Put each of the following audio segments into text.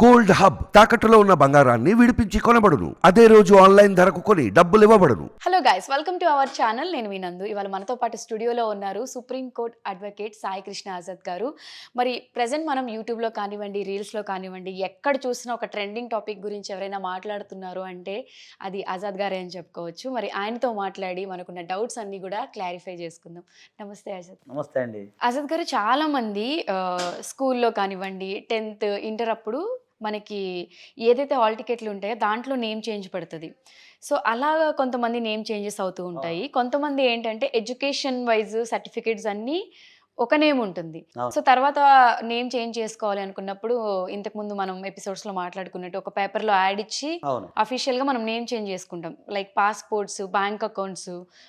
Gold hub తాకట్టులో ఉన్న బంగారాన్ని విడిపించి కొనబడును. అదే రోజు ఆన్లైన్ ధరకు కొని డబ్బులు ఇవ్వబడును. Hello guys welcome to our channel నేను వినందు ఇవాళ మనతో పాటు స్టూడియోలో ఉన్నారు supreme court advocate Sai Krishna Azad గారు. మరి ప్రజెంట్ మనం యూట్యూబ్లో కానివ్వండి రీల్స్లో కానివ్వండి ఎక్కడ చూసినా ఒక ట్రెండింగ్ టాపిక్ గురించి ఎవరైనా మాట్లాడుతున్నారు అంటే అది ఆజాద్ గారే అని చెప్పుకోవచ్చు. మరి ఆయనతో మాట్లాడి మనకున్న డౌట్స్ అన్ని కూడా క్లారిఫై చేసుకుందాం. నమస్తే ఆజాద్. నమస్తే అండి. ఆజాద్ గారు చాలా మంది ఆ, స్కూల్లో కానివ్వండి టెన్త్ ఇంటర్ అప్పుడు మనకి ఏదైతే హాల్ టికెట్లు ఉంటాయో దాంట్లో నేమ్ చేంజ్ పడుతుంది. సో అలాగా కొంతమంది నేమ్ చేంజెస్ అవుతూ ఉంటాయి. కొంతమంది ఏంటంటే ఎడ్యుకేషన్ వైజ్ సర్టిఫికేట్స్ అన్నీ ఒక నేమ్ ఉంటుంది. సో తర్వాత నేమ్ చేంజ్ చేసుకోవాలి అనుకున్నప్పుడు ఇంతకుముందు మనం ఎపిసోడ్స్లో మాట్లాడుకున్నట్టు ఒక పేపర్లో యాడ్ ఇచ్చి అవును. అఫీషియల్గా మనం నేమ్ చేంజ్ చేసుకుంటాం. లైక్ పాస్పోర్ట్స్ బ్యాంక్ అకౌంట్స్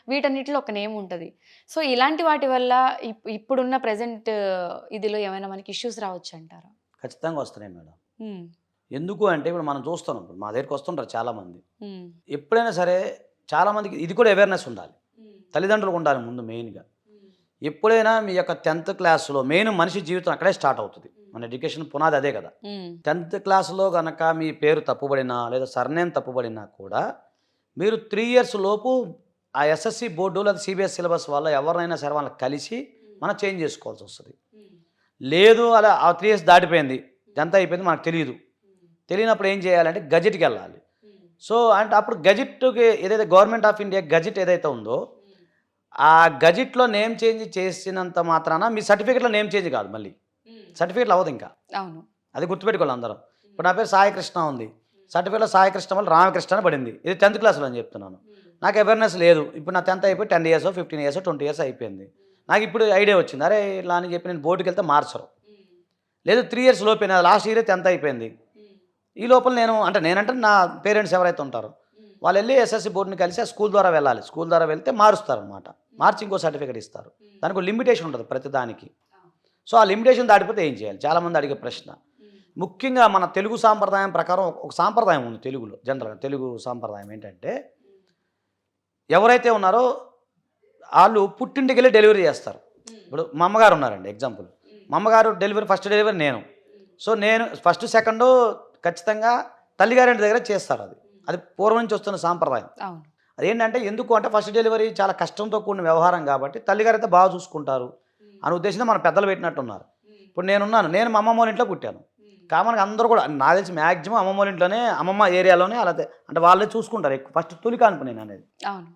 వీటన్నిటిలో ఒక నేమ్ ఉంటుంది. సో ఇలాంటి వాటి వల్ల ఇప్- ఇప్పుడున్న ప్రజెంట్ ఇదిలో ఏమైనా మనకి ఇష్యూస్ రావచ్చు అంటారా ఖచ్చితంగా వస్తున్నాయి మేడం. ఎందుకు అంటే ఇప్పుడు మనం చూస్తున్నాం ఇప్పుడు మా దగ్గరికి వస్తుంటారు చాలామంది. ఎప్పుడైనా సరే చాలామందికి ఇది కూడా అవేర్నెస్ ఉండాలి. తల్లిదండ్రులకు ఉండాలి ముందు మెయిన్గా. ఎప్పుడైనా మీ యొక్క టెన్త్ క్లాస్లో మెయిన్ మనిషి జీవితం అక్కడే స్టార్ట్ అవుతుంది. మన ఎడ్యుకేషన్ పునాది అదే కదా. టెన్త్ క్లాస్లో కనుక మీ పేరు తప్పుబడినా లేదా సర్నేమ్ తప్పుబడినా కూడా మీరు త్రీ ఇయర్స్ లోపు ఆ ఎస్ఎస్సి బోర్డు లేదా సిబిఎస్ సిలబస్ వల్ల ఎవరినైనా సరే వాళ్ళని కలిసి మనం చేంజ్ చేసుకోవాల్సి వస్తుంది. లేదు అలా ఆ త్రీ ఇయర్స్ దాటిపోయింది. ఎంత అయిపోయింది మనకు తెలియదు తెలియనప్పుడు ఏం చేయాలంటే గజెట్కి వెళ్ళాలి సో అంటే అప్పుడు గజెట్కి ఏదైతే గవర్నమెంట్ ఆఫ్ ఇండియా గజెట్ ఏదైతే ఉందో ఆ గజెట్లో నేమ్ చేంజ్ చేసినంత మాత్రాన మీ సర్టిఫికేట్లో నేమ్ చేంజ్ కాదు మళ్ళీ. సర్టిఫికేట్లు అవ్వదు ఇంకా. అవును. అది గుర్తుపెట్టుకోవాలి అందరం. ఇప్పుడు నా పేరు సాయి కృష్ణ ఉంది. సర్టిఫికేట్లో సాయి కృష్ణ వల్ల రామకృష్ణ అని పడింది. ఇది టెన్త్ క్లాస్లో అని చెప్తున్నాను. నాకు అవేర్నెస్ లేదు. ఇప్పుడు నా టెన్త్ అయిపోయి ten years fifteen years twenty years అయిపోయింది. నాకు ఇప్పుడు ఐడియా వచ్చింది. అరే ఇలా అని చెప్పి నేను బోర్డుకి వెళ్తే మార్చరు. లేదు త్రీ ఇయర్స్ లోపే లాస్ట్ ఇయర్ టెన్త్ అయిపోయింది. ఈ లోపల నేను అంటే నేనంటే నా పేరెంట్స్ ఎవరైతే ఉంటారో వాళ్ళు వెళ్ళి ఎస్ఎస్సి బోర్డుని కలిసి ఆ స్కూల్ ద్వారా వెళ్ళాలి. స్కూల్ ద్వారా వెళ్తే మారుస్తారు అనమాట మార్చి ఇంకో సర్టిఫికేట్ ఇస్తారు. దానికి ఒక లిమిటేషన్ ఉంటుంది ప్రతి దానికి. సో ఆ లిమిటేషన్ దాటిపోతే ఏం చేయాలి? చాలామంది అడిగే ప్రశ్న. ముఖ్యంగా మన తెలుగు సాంప్రదాయం ప్రకారం ఒక- ఒక సాంప్రదాయం ఉంది తెలుగులో జనరల్గా తెలుగు సాంప్రదాయం ఏంటంటే ఎవరైతే ఉన్నారో వాళ్ళు పుట్టింటికి వెళ్ళి డెలివరీ చేస్తారు. ఇప్పుడు మా అమ్మగారు ఉన్నారండి ఎగ్జాంపుల్ మా అమ్మగారు డెలివరీ ఫస్ట్ డెలివరీ నేను. సో నేను ఫస్ట్ సెకండ్ ఖచ్చితంగా తల్లిగారింటి దగ్గర చేస్తారు అది. అది పూర్వం నుంచి వస్తున్న సాంప్రదాయం. అదేంటంటే ఎందుకు అంటే ఫస్ట్ డెలివరీ చాలా కష్టంతో కూడిన వ్యవహారం కాబట్టి తల్లిగారు అయితే బాగా చూసుకుంటారు అనే ఉద్దేశంతో మన పెద్దలు పెట్టినట్టున్నారు. ఇప్పుడు నేనున్నాను. నేను మా అమ్మమ్మ ఇంట్లో పుట్టాను. కామన్గా అందరూ కూడా నాకు తెలిసి మ్యాక్సిమం అమ్మమ్మ ఇంట్లోనే అమ్మమ్మ ఏరియాలోనే అలా అంటే వాళ్ళే చూసుకుంటారు ఎక్కువ. ఫస్ట్ తొలి కానుపు నేను అనేది.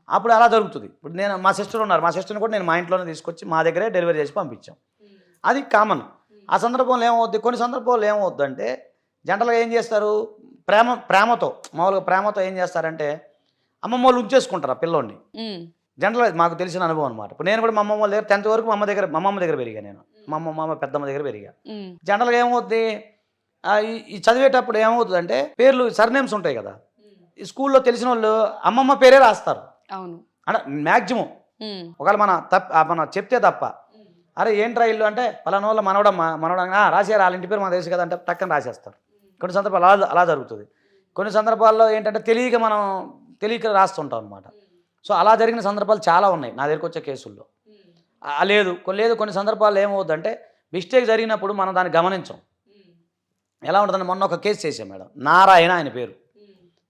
అప్పుడు అలా జరుగుతుంది. ఇప్పుడు నేను మా సిస్టర్ ఉన్నారు. మా సిస్టర్ని కూడా నేను మా ఇంట్లోనే తీసుకొచ్చి మా దగ్గరే డెలివరీ చేసి పంపించాం. అది కామన్. ఆ సందర్భంలో ఏమవుద్ది? కొన్ని సందర్భాల్లో ఏమవుద్ది అంటే జనరల్గా ఏం చేస్తారు? ప్రేమ ప్రేమతో మామూలుగా ప్రేమతో ఏం చేస్తారంటే అమ్మమ్మ వాళ్ళు ఉంచేసుకుంటారు ఆ పిల్లోడిని. ఉమ్, జనరల్గా మాకు తెలిసిన అనుభవం అనమాట ఇప్పుడు నేను కూడా మా అమ్మమ్మ దగ్గర టెన్త్ వరకు మా అమ్మ దగ్గర మా అమ్మమ్మ దగ్గర పెరిగా నేను. మా అమ్మ మా పెద్దమ్మ దగ్గర పెరిగా. జనరల్గా ఏమవుద్ది? ఈ- చదివేటప్పుడు ఏమవుతుంది అంటే పేర్లు సర్నేమ్స్ ఉంటాయి కదా. ఈ స్కూల్లో తెలిసిన వాళ్ళు అమ్మమ్మ పేరే రాస్తారు. అవును. అంటే మ్యాక్సిమం ఒకవేళ మన తప్ప మన చెప్తే తప్ప అరే ఏంట్రా ఇల్లు అంటే పలానా వాళ్ళ మనవడమ్మ మనవడం రాసేయారు వాళ్ళ ఇంటి పేరు మనకు తెలుసు కదా అంటే టక్కన రాసేస్తారు. కొన్ని సందర్భాలు అలా అలా జరుగుతుంది. కొన్ని సందర్భాల్లో ఏంటంటే తెలియక మనం తెలియక రాస్తుంటాం అనమాట సో అలా జరిగిన సందర్భాలు చాలా ఉన్నాయి నా దగ్గరికి వచ్చే కేసుల్లో. లేదు కొన్ని లేదు కొన్ని సందర్భాల్లో ఏమవుద్దంటే మిస్టేక్ జరిగినప్పుడు మనం దాన్ని గమనించం. ఎలా ఉంటుందంటే మొన్న ఒక కేసు చేసాం మేడం నారాయణ ఆయన పేరు.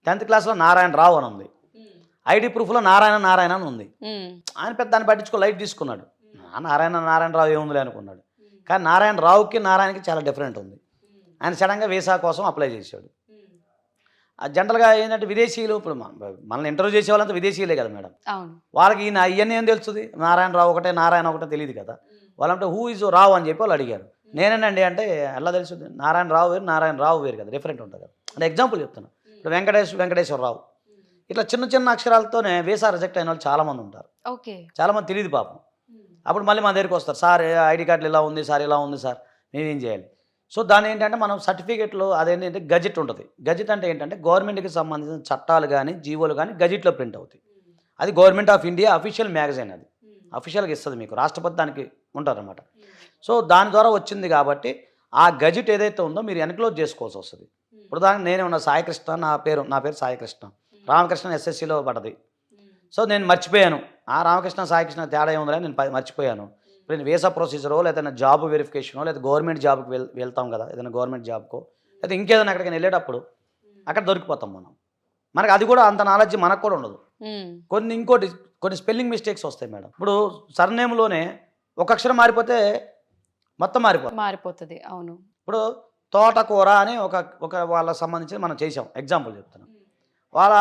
టెన్త్ క్లాస్లో నారాయణ రావు అని ఉంది. ఐడి ప్రూఫ్లో నారాయణ నారాయణ అని ఉంది. ఆయన పెద్ద దాన్ని పట్టించుకో లైట్ తీసుకున్నాడు. నారాయణ నారాయణరావు ఏముందిలే అనుకున్నాడు. కానీ నారాయణ రావుకి నారాయణకి చాలా డిఫరెంట్ ఉంది. ఆయన సడన్గా వీసా కోసం అప్లై చేశాడు. ఆ జనరల్గా ఏంటంటే విదేశీయులు ఇప్పుడు మన- మనల్ని ఇంటర్వ్యూ చేసే వాళ్ళంతా విదేశీయులే కదా మేడం. వాళ్ళకి ఈయన ఇవన్నీ ఏం తెలుస్తుంది? నారాయణరావు ఒకటే నారాయణ ఒకటే తెలియదు కదా. వాళ్ళంటే హూ ఇస్ రావు అని చెప్పి వాళ్ళు అడిగారు. నేనేనండి అంటే ఎలా తెలుస్తుంది? నారాయణ రావు వేరు నారాయణ రావు వేరు కదా డిఫరెంట్ ఉంటుంది కదా. అంటే ఎగ్జాంపుల్ చెప్తాను ఇప్పుడు వెంకటేష్ వెంకటేశ్వరరావు ఇట్లా చిన్న చిన్న అక్షరాలతోనే వీసా రిజెక్ట్ అయిన వాళ్ళు చాలామంది ఉంటారు. చాలామంది తెలియదు పాపం. అప్పుడు మళ్ళీ మా దగ్గరికి వస్తారు. సార్ ఐడి కార్డులు ఇలా ఉంది సార్ ఇలా ఉంది సార్ మేమేం చేయాలి? సో దాని ఏంటంటే మనం సర్టిఫికేట్లో అదేంటంటే గజెట్ ఉంటుంది. గజెట్ అంటే ఏంటంటే గవర్నమెంట్కి సంబంధించిన చట్టాలు కానీ జీవోలు కానీ గజెట్లో ప్రింట్ అవుతాయి. అది government of India official magazine అది. అఫీషియల్గా ఇస్తుంది మీకు రాష్ట్రపతి దానికి ఉంటారనమాట సో దాని ద్వారా వచ్చింది కాబట్టి ఆ గజెట్ ఏదైతే ఉందో మీరు ఎన్క్లోజ్ చేసుకోవాల్సి వస్తుంది. ఇప్పుడు దానికి నేనే ఉన్న సాయికృష్ణ నా పేరు నా పేరు సాయికృష్ణ రామకృష్ణ ఎస్ఎస్సిలో పడ్డది. సో నేను మర్చిపోయాను. ఆ రామకృష్ణ సాయికృష్ణ తేడా ఏముందని నేను మర్చిపోయాను. ఇప్పుడు నేను వీసా ప్రొసీజరో లేదా జాబ్ వెరిఫికేషనో లేదా గవర్నమెంట్ జాబ్కి వెల్ వెళ్తాం కదా ఏదైనా గవర్నమెంట్ జాబ్కో అయితే ఇంకేదైనా అక్కడికి వెళ్ళేటప్పుడు అక్కడ దొరికిపోతాం మనం. మనకి అది కూడా అంత నాలెడ్జ్ మనకు కూడా ఉండదు. కొన్ని ఇంకోటి కొన్ని స్పెల్లింగ్ మిస్టేక్స్ వస్తాయి మేడం. ఇప్పుడు సర్నేమ్లోనే ఒక అక్షరం మారిపోతే మొత్తం మారిపోతుంది మారిపోతుంది అవును. ఇప్పుడు తోటకూర అని ఒక ఒక వాళ్ళకి సంబంధించి మనం చేసాం. ఎగ్జాంపుల్ చెప్తున్నాం. వాళ్ళ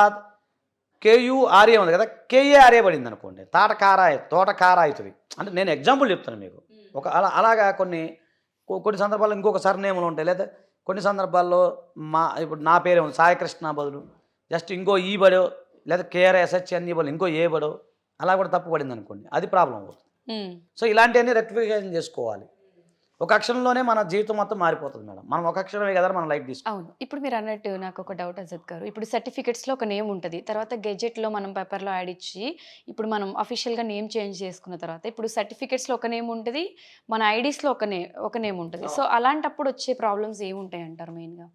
కేయుఆర్ఏ ఉంది కదా కేఏఆర్ఏ పడింది అనుకోండి తాటకార తోటకార అవుతుంది అంటే నేను ఎగ్జాంపుల్ చెప్తాను మీకు. ఒక అలా అలాగా కొన్ని కొన్ని సందర్భాల్లో ఇంకొక సర్నేములు ఉంటాయి లేదా కొన్ని సందర్భాల్లో మా ఇప్పుడు నా పేరే ఉంది సాయికృష్ణ బదులు జస్ట్ ఇంకో ఈ బడో లేదా కేఆర్ ఎస్హెచ్ అని బదులు ఇంకో ఏ బడో అలా కూడా తప్పు పడింది అనుకోండి అది ప్రాబ్లం అవుతుంది. సో ఇలాంటివన్నీ రెక్టిఫికేషన్ చేసుకోవాలి. ఒక అక్షరంలోనే మన జీవితం మొత్తం మారిపోతుంది మేడం. మనం ఒక అక్షరమే కదా మనం లైట్ తీసుకోవాలి అవును. ఇప్పుడు మీరు అన్నట్టు నాకు ఒక డౌట్ అజద్ గారు. ఇప్పుడు సర్టిఫికెట్స్లో ఒక నేమ్ ఉంటుంది. తర్వాత గెజెట్లో మనం పేపర్లో యాడ్ ఇచ్చి ఇప్పుడు మనం అఫీషియల్గా నేమ్ చేంజ్ చేసుకున్న తర్వాత ఇప్పుడు సర్టిఫికెట్స్లో ఒక నేమ్ ఉంటుంది మన ఐడీస్లో ఒక నే ఒక నేమ్ ఉంటుంది. సో అలాంటప్పుడు వచ్చే ప్రాబ్లమ్స్ ఏముంటాయి అంటారు మెయిన్గా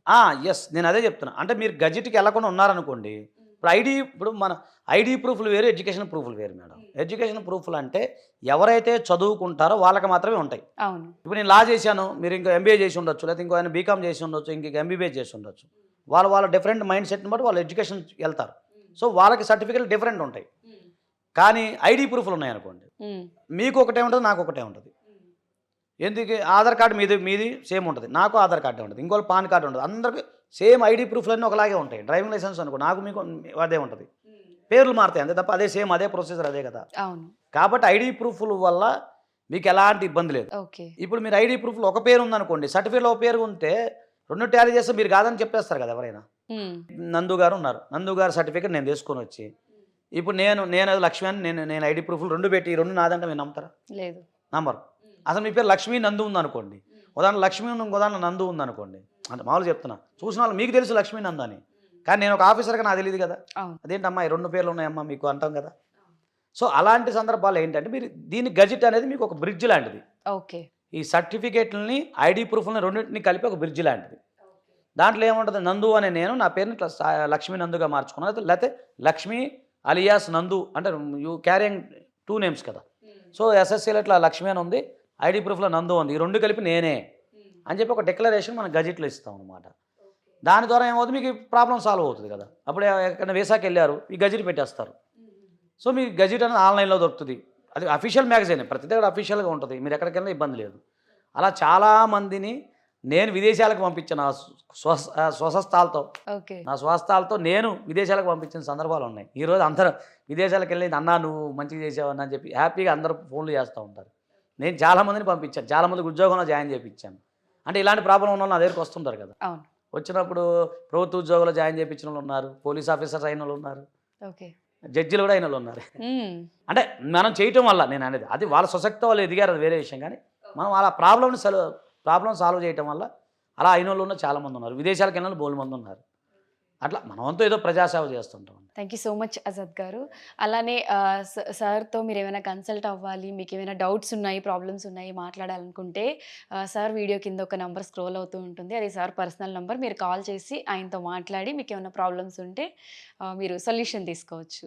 ఎస్ నేను అదే చెప్తున్నా. అంటే మీరు గజెట్కి వెళ్ళకుండా ఉన్నారనుకోండి ఇప్పుడు ఐడి ఇప్పుడు మన ఐడి ప్రూఫ్లు వేరు ఎడ్యుకేషన్ ప్రూఫ్లు వేరు మేడం. ఎడ్యుకేషన్ ప్రూఫ్లు అంటే ఎవరైతే చదువుకుంటారో వాళ్ళకి మాత్రమే ఉంటాయి. అవును. ఇప్పుడు నేను లా చేశాను మీరు ఇంకా ఎంబీఏ చేసి ఉండొచ్చు లేకపోతే ఇంకో ఆయన బీకామ్ చేసి ఉండొచ్చు ఇంక ఎంబీబీఏ చేసి ఉండొచ్చు. వాళ్ళు వాళ్ళ డిఫరెంట్ మైండ్ సెట్ని బట్టి వాళ్ళు ఎడ్యుకేషన్ వెళ్తారు. సో వాళ్ళకి సర్టిఫికెట్లు డిఫరెంట్ ఉంటాయి. కానీ ఐడి ప్రూఫ్లు ఉన్నాయి అనుకోండి. మీకు ఒకటే ఉంటుంది నాకు ఒకటే ఉంటుంది. ఎందుకు? ఆధార్ కార్డు మీది మీది సేమ్ ఉంటుంది. నాకు ఆధార్ కార్డు ఉంటుంది ఇంకోటి పాన్ కార్డు ఉంటుంది అందరికి సేమ్ ఐడి ప్రూఫ్లన్నీ ఒకలాగే ఉంటాయి. డ్రైవింగ్ లైసెన్స్ అనుకో నాకు మీకు అదే ఉంటుంది. పేర్లు మారుతాయి. అంతే తప్ప అదే సేమ్ అదే ప్రొసీజర్ అదే కదా. అవును. కాబట్టి ఐడి ప్రూఫ్ల వల్ల మీకు ఎలాంటి ఇబ్బంది లేదు. ఓకే. ఇప్పుడు మీరు ఐడి ప్రూఫ్లో ఒక పేరు ఉందనుకోండి సర్టిఫికేట్లో ఒక పేరు ఉంటే రెండు టాలీ చేస్తే మీరు కాదని చెప్పేస్తారు కదా ఎవరైనా. నందు గారు ఉన్నారు. నందు గారు సర్టిఫికేట్ నేను తీసుకొని వచ్చి ఇప్పుడు నేను నేను లక్ష్మి అని నేను నేను ఐడి ప్రూఫ్లు రెండు పెట్టి ఈ రెండు నాదంటే మీరు నమ్ముతారా? లేదు. నంబర్ అసలు మీ పేరు లక్ష్మీ నందు ఉందనుకోండి. ఉదాహరణ లక్ష్మి ఉదాహరణ నందు ఉందనుకోండి. అంటే మామూలు చెప్తున్నా. చూసిన వాళ్ళు మీకు తెలుసు లక్ష్మీ నందు అని. కానీ నేను ఒక ఆఫీసర్గా నాకు తెలియదు కదా. అదేంటమ్మా ఈ రెండు పేర్లు ఉన్నాయమ్మా మీకు అంటాం కదా. సో అలాంటి సందర్భాలు ఏంటంటే మీరు దీని గజెట్ అనేది మీకు ఒక బ్రిడ్జ్ లాంటిది. ఓకే. ఈ సర్టిఫికేట్లని ఐడి ప్రూఫ్లని రెండింటిని కలిపి ఒక బ్రిడ్జ్ లాంటిది. దాంట్లో ఏముంటుంది? నందు అనే నేను నా పేరుని ఇట్లా లక్ష్మీ నందుగా మార్చుకున్నాను. లేకపోతే లక్ష్మీ అలియాస్ నందు అంటే యూ క్యారింగ్ టూ నేమ్స్ కదా. సో ఎస్ఎస్సీలో ఇట్లా లక్ష్మి అని ఉంది ఐడి ప్రూఫ్లో నందు ఉంది. ఈ రెండు కలిపి నేనే అని చెప్పి ఒక డిక్లరేషన్ మనం గజెట్లో ఇస్తాం అనమాట దాని ద్వారా ఏమవుతుంది? మీకు ప్రాబ్లం సాల్వ్ అవుతుంది కదా. అప్పుడు ఎక్కడ వేసాకి వెళ్ళారు ఈ గజెట్ పెట్టేస్తారు. సో మీకు గజెట్ అనేది ఆన్లైన్లో దొరుకుతుంది. అది అఫీషియల్ మ్యాగజైన్ ప్రతి దగ్గర అఫీషియల్గా ఉంటుంది. మీరు ఎక్కడికి వెళ్ళినా ఇబ్బంది లేదు. అలా చాలామందిని నేను విదేశాలకు పంపించిన స్వస్థాలతో ఓకే. నా స్వస్థాలతో నేను విదేశాలకు పంపించిన సందర్భాలు ఉన్నాయి. ఈరోజు అందరూ విదేశాలకు వెళ్ళి అన్నా నువ్వు మంచిగా చేసావని అని చెప్పి హ్యాపీగా అందరూ ఫోన్లు చేస్తూ ఉంటారు. నేను చాలామందిని పంపించాను. చాలామందికి ఉద్యోగంలో జాయిన్ చేయించాను అంటే ఇలాంటి ప్రాబ్లం ఉన్న వాళ్ళు నా దగ్గరికి వస్తుంటారు కదా. అవును. వచ్చినప్పుడు ప్రభుత్వ ఉద్యోగంలో జాయిన్ చేయించిన వాళ్ళు ఉన్నారు పోలీస్ ఆఫీసర్స్ అయిన వాళ్ళు ఉన్నారు ఓకే. జడ్జిలు కూడా అయిన వాళ్ళు ఉన్నారు. అంటే మనం చేయటం వల్ల నేను అనేది అది వాళ్ళ సొసక్తి వాళ్ళు ఎదిగారు అది వేరే విషయం కానీ మనం అలా ప్రాబ్లమ్ని సాల్వ్ ప్రాబ్లం సాల్వ్ చేయటం వల్ల అలా అయిన వాళ్ళు ఉన్న చాలామంది ఉన్నారు. విదేశాలకు వెళ్ళిన వాళ్ళు బోలు మంది ఉన్నారు. అట్లా మనమంతా ఏదో ప్రజాసేవ చేస్తుంటాం thank you so much Azad గారు. అలానే స- సార్తో మీరు ఏమైనా కన్సల్ట్ అవ్వాలి మీకు ఏమైనా డౌట్స్ ఉన్నాయి ప్రాబ్లమ్స్ ఉన్నాయి మాట్లాడాలనుకుంటే సార్ వీడియో కింద ఒక నెంబర్ స్క్రోల్ అవుతూ ఉంటుంది. అది సార్ పర్సనల్ నెంబర్ మీరు కాల్ చేసి ఆయనతో మాట్లాడి మీకు ఏమైనా ప్రాబ్లమ్స్ ఉంటే మీరు సొల్యూషన్ తీసుకోవచ్చు.